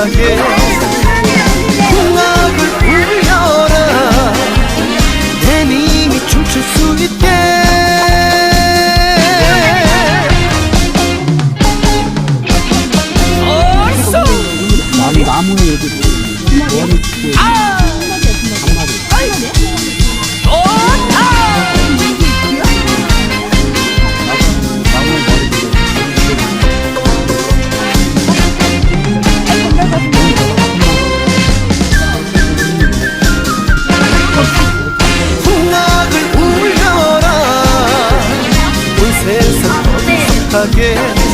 세상에 궁합을 불려라. 내님이 춤출 수 있게. 나무 나무에 이렇게 머리 아! again.